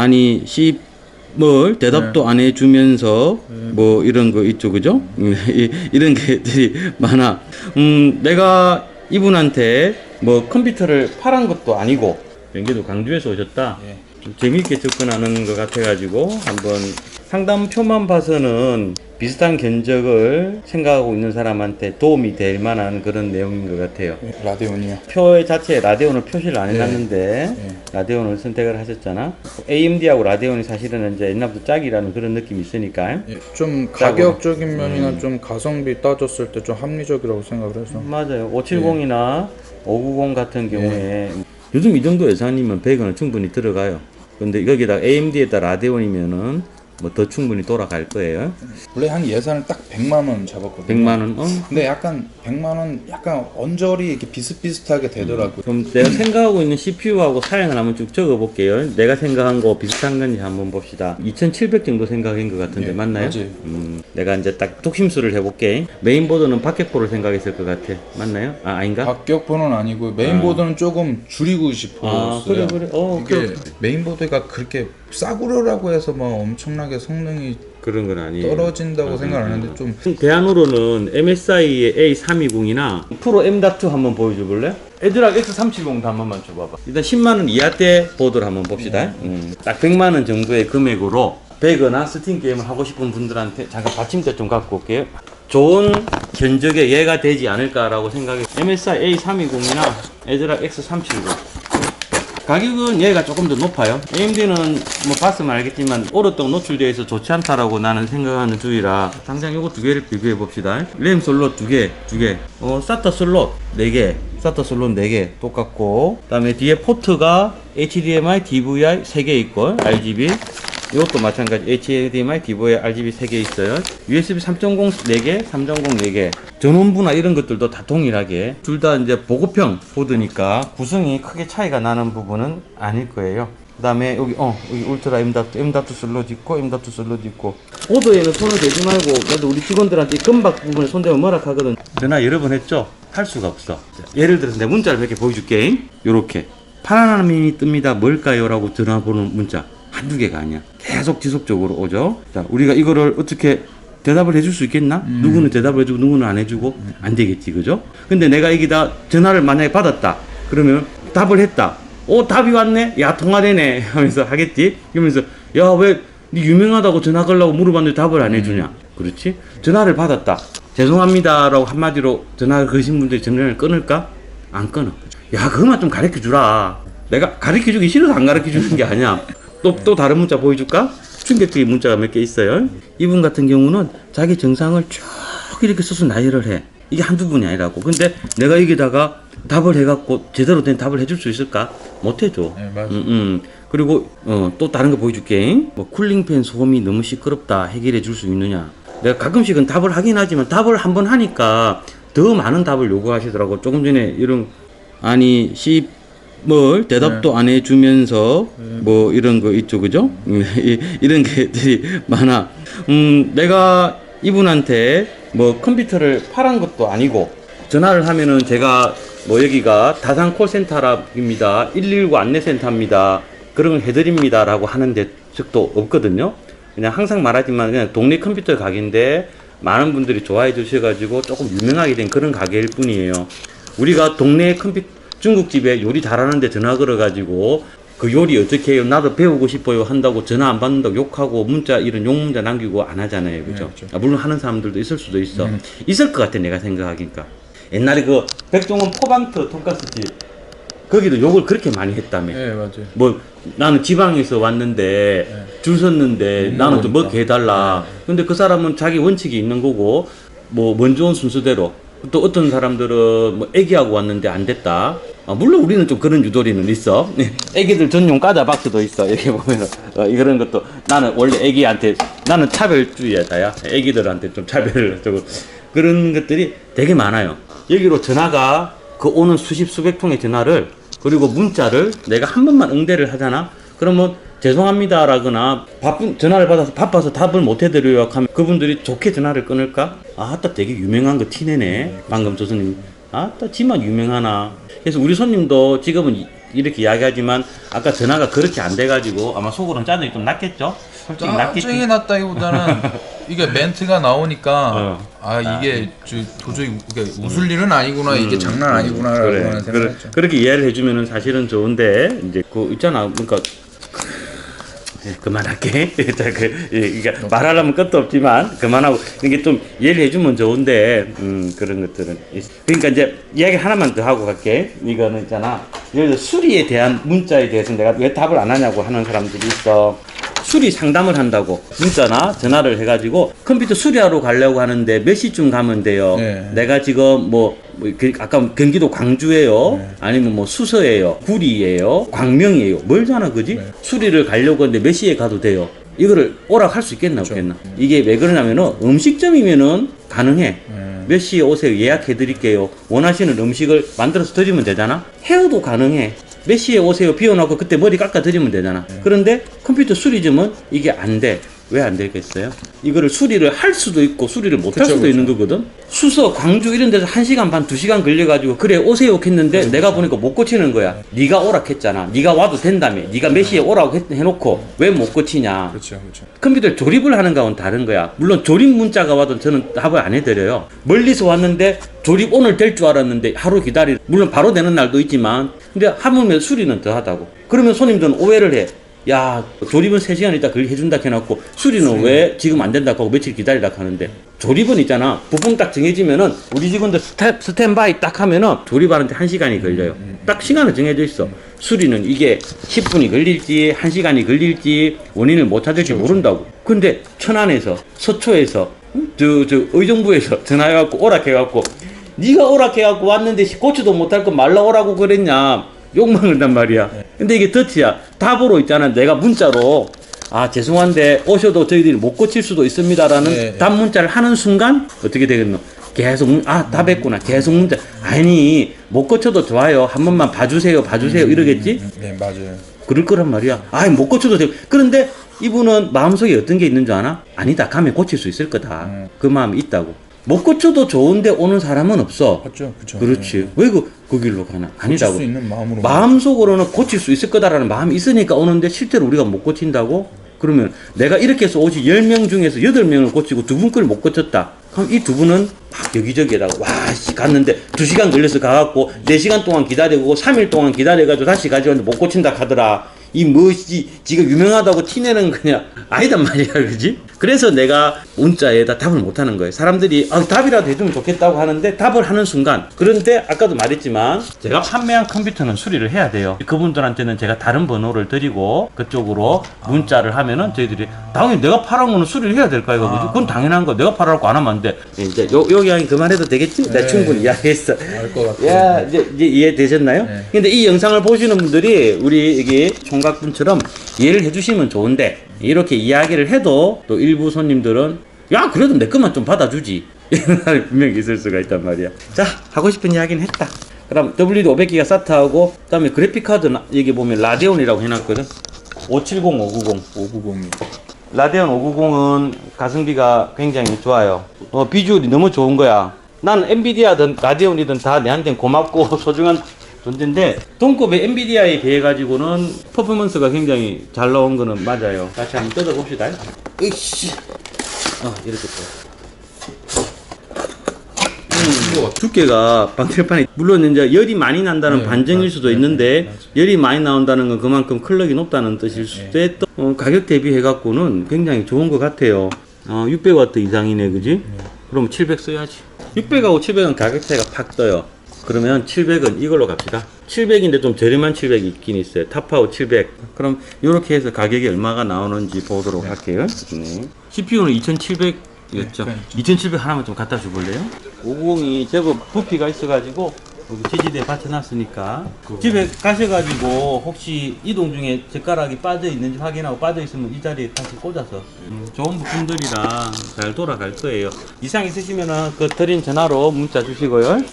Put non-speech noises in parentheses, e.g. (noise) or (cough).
아니 씹을 대답도 안 해주면서 뭐 이런 거 있죠 그죠? 음, 이- 이런 게들이 많아. 음 내가 이분한테 뭐 컴퓨터를 팔은 것도 아니고 연기도 강주에서 오셨다. 예. 좀 재미있게 접근하는 것 같아 가지고 한번 상담표만 봐서는 비슷한 견적을 생각하고 있는 사람한테 도움이 될 만한 그런 내용인 것 같아요. 예, 라데온이요. 표 자체에 라데온을 표시를 안 예. 해놨는데 예. 라데온을 선택을 하셨잖아. AMD하고 라데온이 사실은 이제 옛날부터 짝이라는 그런 느낌이 있으니까. 예, 좀 가격적인 면이나 좀 가성비 따졌을 때 좀 합리적이라고 생각을 해서 맞아요. 570이나 590 같은 경우에 요즘 이 정도 예산이면 100원은 충분히 들어가요. 근데 여기다 AMD에다 라데온이면은 뭐 더 충분히 돌아갈 거예요. 원래 한 예산을 딱 100만 원 잡았거든요. 100만 원. 어? 근데 약간 100만 원 약간 언저리 이렇게 비슷비슷하게 되더라고요. 그럼 내가 생각하고 있는 CPU하고 사양을 한번 쭉 적어 볼게요. 내가 생각한 거 비슷한 건지 한번 봅시다. 2700 정도 생각한 것 같은데 예, 맞나요? 맞아요. 음, 내가 이제 딱 독심수를 해 볼게. 메인보드는 박격포를 생각했을 것 같아. 맞나요? 아, 아닌가? 박격포는 아니고 메인보드는 조금 줄이고 싶었어요. 아, 그래, 그래. 어, 이게 그래. 메인보드가 그렇게 싸구려라고 해서 막 엄청나게 성능이 그런 건 아니에요. 떨어진다고 생각 안 하는데 좀 대안으로는 MSI의 A320이나 프로 M.2 한번 보여줘 볼래? 애들하고 X370도 한 번만 줘봐봐. 일단 10만 원 이하대 보드를 한번 봅시다. 음, 딱 100만 원 정도의 금액으로 배그나 스팀 게임을 하고 싶은 분들한테 잠깐 받침대 좀 갖고 올게요. 좋은 견적에 얘가 되지 않을까라고 생각해. MSI A320이나 애들하고 X370. 가격은 얘가 조금 더 높아요. AMD는 뭐 봤으면 알겠지만 오랫동안 노출되어 있어 좋지 않다라고 나는 생각하는 주의라 당장 요거 두 개를 비교해 봅시다. 램 슬롯 두 개, 두 개. 어, SATA 슬롯 네 개, SATA 슬롯 네 개 똑같고 그다음에 뒤에 포트가 HDMI, DVI 세 개 있고 RGB 이것도 마찬가지 HDMI, DVI, RGB 3개 있어요. USB 3.0 4개, 3.0 4개. 전원부나 이런 것들도 다 동일하게 둘 다 이제 보급형 보드니까 구성이 크게 차이가 나는 부분은 아닐 거예요. 그 다음에 여기 어 여기 울트라 M.2 M.2 슬롯 있고 M.2 슬롯 있고 보드에는 손을 대지 말고 나도 우리 직원들한테 이 금박 부분에 손대면 뭐라 하거든. 전화 여러 번 했죠. 할 수가 없어. 예를 들어서 내 문자를 몇 개 보여줄게. 요렇게 파란 화면이 뜹니다. 뭘까요? 라고 전화 보는 문자. 한두 개가 아니야. 계속 지속적으로 오죠. 자, 우리가 이거를 어떻게 대답을 해줄 수 있겠나? 누구는 대답을 해주고 누구는 안 해주고 안 되겠지, 그죠? 근데 내가 여기다 전화를 만약에 받았다. 그러면 답을 했다. 오, 답이 왔네? 야, 통화되네. (laughs) 하면서 하겠지? 그러면서, 야, 왜, 니 유명하다고 전화 걸라고 물어봤는데 답을 안 해주냐? 그렇지? 전화를 받았다. 죄송합니다라고 한마디로 전화를 거신 분들이 전화를 끊을까? 안 끊어. 야, 그것만 좀 가르쳐 주라. 내가 가르쳐 주기 싫어서 안 가르쳐 주는 게 아니야. 또, 또 다른 문자 보여줄까? 충격적인 문자가 몇 개 있어요. 이분 같은 경우는 자기 정상을 쭉 이렇게 써서 나열을 해. 이게 한두 분이 아니라고. 근데 내가 여기다가 답을 해갖고 제대로 된 답을 해줄 수 있을까? 못 해줘. 네, 맞아요. 음, 음. 그리고 어, 또 다른 거 보여줄게. 뭐 쿨링팬 소음이 너무 시끄럽다 해결해 줄 수 있느냐? 내가 가끔씩은 답을 하긴 하지만 답을 한 번 하니까 더 많은 답을 요구하시더라고. 조금 전에 이런 아니 시 뭘 대답도 안 해주면서 뭐 이런 거 있죠, 그죠? 음, 이- 이런 게들이 많아. 음, 내가 이분한테 뭐 컴퓨터를 팔은 것도 아니고 전화를 하면은 제가 뭐 여기가 다산 콜센터랍니다. 119 안내센터입니다. 그런 걸 해드립니다 라고 하는데 적도 없거든요. 그냥 항상 말하지만 그냥 동네 컴퓨터 가게인데 많은 분들이 좋아해 주셔가지고 조금 유명하게 된 그런 가게일 뿐이에요. 우리가 동네 컴퓨터 중국집에 요리 잘하는데 전화 걸어가지고 그 요리 어떻게 해요? 나도 배우고 싶어요 한다고 전화 안 받는다고 욕하고 문자 이런 욕 문자 남기고 안 하잖아요, 그죠? 네, 그렇죠. 아, 물론 하는 사람들도 있을 수도 있어. 있을 것 같아 내가 생각하니까. 옛날에 그 백종원 포방트 돈가스집 거기도 욕을 그렇게 많이 했다며. 네, 맞아요. 뭐 나는 지방에서 왔는데 줄 섰는데 음, 나는 좀 그러니까. 먹게 해달라. 근데 그 사람은 자기 원칙이 있는 거고 뭐 먼저 온 순서대로 또 어떤 사람들은 뭐 애기하고 왔는데 안 됐다. 아, 물론 우리는 좀 그런 유도리는 있어. 애기들 전용 까다 박스도 있어. 여기 보면은 어, 이런 것도 나는 원래 애기한테 나는 차별주의자야. 애기들한테 좀 차별을 저거 그런 것들이 되게 많아요. 여기로 전화가 그 오는 수십 수백 통의 전화를 그리고 문자를 내가 한 번만 응대를 하잖아. 그러면 죄송합니다라거나 바쁜 전화를 받아서 바빠서 답을 못 해드려요 하면 그분들이 좋게 전화를 끊을까? 아따 되게 유명한 거 티내네. 방금 조선님. 아따 지만 유명하나. 그래서 우리 손님도 지금은 이- 이렇게 이야기하지만 아까 전화가 그렇게 안 돼가지고 아마 속으로는 짜증이 좀 났겠죠? 솔직히 났겠지. 짜증이 났다기보다는 (laughs) 이게 멘트가 나오니까 어. 아 이게 저 도저히 이게 웃을 일은 아니구나 이게 장난 아니구나라고 그래, 생각했죠. 그렇게 이해를 해주면은 사실은 좋은데 이제 그 있잖아 그러니까 예, 그만할게. (laughs) 자, 그, 예, 그러니까 말하려면 끝도 없지만 그만하고 이게 좀 이해를 해주면 좋은데 음, 그런 것들은 있- 그러니까 이제 이야기 하나만 더 하고 갈게. 이거는 있잖아. 예를 들어 수리에 대한 문자에 대해서 내가 왜 답을 안 하냐고 하는 사람들이 있어. 수리 상담을 한다고 문자나 전화를 해가지고 컴퓨터 수리하러 가려고 하는데 몇 시쯤 가면 돼요. 네. 내가 지금 뭐, 뭐 그, 아까 경기도 광주예요. 네. 아니면 뭐 수서예요. 구리예요. 광명이에요. 멀잖아, 그지? 수리를 가려고 하는데 몇 시에 가도 돼요. 이거를 오락할 수 있겠나 없겠나? 이게 왜 그러냐면은 음식점이면은 가능해. 네. 몇 시에 오세요? 예약해 드릴게요. 원하시는 음식을 만들어서 드리면 되잖아. 헤어도 가능해. 몇 시에 오세요? 비워놓고 그때 머리 깎아 드리면 되잖아. 네. 그런데 컴퓨터 수리점은 이게 안 돼. 왜 안 되겠어요? 이거를 수리를 할 수도 있고 수리를 못할 그쵸, 수도 그쵸. 있는 거거든. 수서, 광주 이런 데서 1시간 반, 2시간 걸려 가지고 그래 오세요 했는데 내가 보니까 못 고치는 거야. 네가 오락했잖아. 네가 와도 된다며. 네가 몇 시에 오라고 했- 해놓고 왜 못 고치냐. 그렇죠, 그렇죠. 컴퓨터 조립을 하는 거와는 다른 거야. 물론 조립 문자가 와도 저는 답을 안 해드려요. 멀리서 왔는데 조립 오늘 될 줄 알았는데 하루 기다리. 물론 바로 되는 날도 있지만 근데 하물며 수리는 더 하다고. 그러면 손님들은 오해를 해. 야 조립은 3시간 있다 그걸 해준다 해놓고 수리는 왜 지금 안 된다고 하고 며칠 기다리다 하는데. 조립은 있잖아. 부품 딱 정해지면은 우리 직원들 스텝, 스탠바이 딱 하면은 조립하는데 1시간이 걸려요. 딱 시간은 정해져 있어. 수리는 이게 10분이 걸릴지 1시간이 걸릴지 원인을 못 찾을지 모른다고. 근데 천안에서 서초에서 저, 저 의정부에서 전화해갖고 오락해갖고 네가 오락해갖고 왔는데 고치도 못할 거 말라 오라고 그랬냐 욕 먹는단 말이야. 근데 이게 더티야. 답으로 있잖아. 내가 문자로 아 죄송한데 오셔도 저희들이 못 고칠 수도 있습니다라는 네, 네. 답 문자를 하는 순간 어떻게 되겠노? 계속 문- 아 답했구나. 계속 문자 아니 못 고쳐도 좋아요. 한 번만 봐주세요. 봐주세요. 이러겠지? 네 맞아요. 그럴 거란 말이야. 아이 못 고쳐도 돼. 그런데 이분은 마음속에 어떤 게 있는 줄 아나? 아니다. 가면 고칠 수 있을 거다. 음. 그 마음이 있다고. 못 고쳐도 좋은데 오는 사람은 없어. 맞죠, 그렇죠. 그렇지. 왜 그, 그 길로 가나? 고칠 아니다고. 수 있는 마음으로. 마음속으로는 고칠 수 있을 거다라는 마음이 있으니까 오는데 실제로 우리가 못 고친다고? 그러면 내가 이렇게 해서 오직 10명 중에서 8명을 고치고 두 분 걸 못 고쳤다. 그럼 이 두 분은 막 여기저기에다가 와, 씨, 갔는데 2시간 걸려서 가갖고 4시간 동안 기다리고 3일 동안 기다려가지고 다시 가져왔는데 못 고친다 하더라. 이 뭐지, 지가 유명하다고 티내는 거냐? 아니단 말이야, 그지? 그래서 내가 문자에다 답을 못 하는 거예요. 사람들이 아, 답이라도 해주면 좋겠다고 하는데 답을 하는 순간. 그런데 아까도 말했지만 제가 판매한 컴퓨터는 수리를 해야 돼요. 그분들한테는 제가 다른 번호를 드리고 그쪽으로 문자를 하면은 저희들이 당연히 내가 팔아온 거는 수리를 해야 될 거야, 그지? 그건 당연한 거. 내가 팔아갖고 안 하면 안 돼. 이제 요, 요 이야기 그만해도 되겠지? 내가 네. 충분히 이야기했어. 알것 같아요. 야, 이제, 이제 이해되셨나요? 네. 근데 이 영상을 보시는 분들이 우리 여기 총각 분처럼 이해를 해주시면 좋은데 이렇게 이야기를 해도 또 일부 손님들은 야 그래도 내 것만 좀 받아주지 (laughs) 이런 사람이 분명히 있을 수가 있단 말이야. 자 하고 싶은 이야기는 했다. 그럼 WD 500기가 사트하고 그 다음에 그래픽 카드 나- 여기 보면 라데온이라고 해놨거든. 570, 590. 590. 라데온 590은 가성비가 굉장히 좋아요. 어, 비주얼이 너무 좋은 거야. 난 엔비디아든 라데온이든 다 내한테는 고맙고 (laughs) 소중한 존재인데 동급의 엔비디아에 비해 가지고는 퍼포먼스가 굉장히 잘 나온 거는 맞아요. 같이 한번 뜯어 봅시다. 으이씨. 어, 이렇게 또. 음, 두께가 방열판이 물론 이제 열이 많이 난다는 네, 반증일 맞- 수도 네, 있는데 네. 열이 많이 나온다는 건 그만큼 클럭이 높다는 뜻일 수도 있 어, 가격 대비해 갖고는 굉장히 좋은 것 같아요. 어, 600와트 이상이네, 그지? 그럼 700 써야지. 600하고 700은 가격 차이가 팍 떠요. 그러면 700은 이걸로 갑시다. 700인데 좀 저렴한 700이 있긴 있어요. 탑파워 700. 그럼 이렇게 해서 가격이 얼마가 나오는지 보도록 할게요. 네. CPU는 2700이었죠. 네, 2700 하나만 좀 갖다 줘볼래요? 590이 제법 부피가 있어가지고 여기 제지대에 받쳐놨으니까 집에 가셔가지고 혹시 이동 중에 젓가락이 빠져 있는지 확인하고 빠져 있으면 이 자리에 다시 꽂아서 음, 좋은 부품들이라 잘 돌아갈 거예요. 이상 있으시면은 그 드린 전화로 문자 주시고요.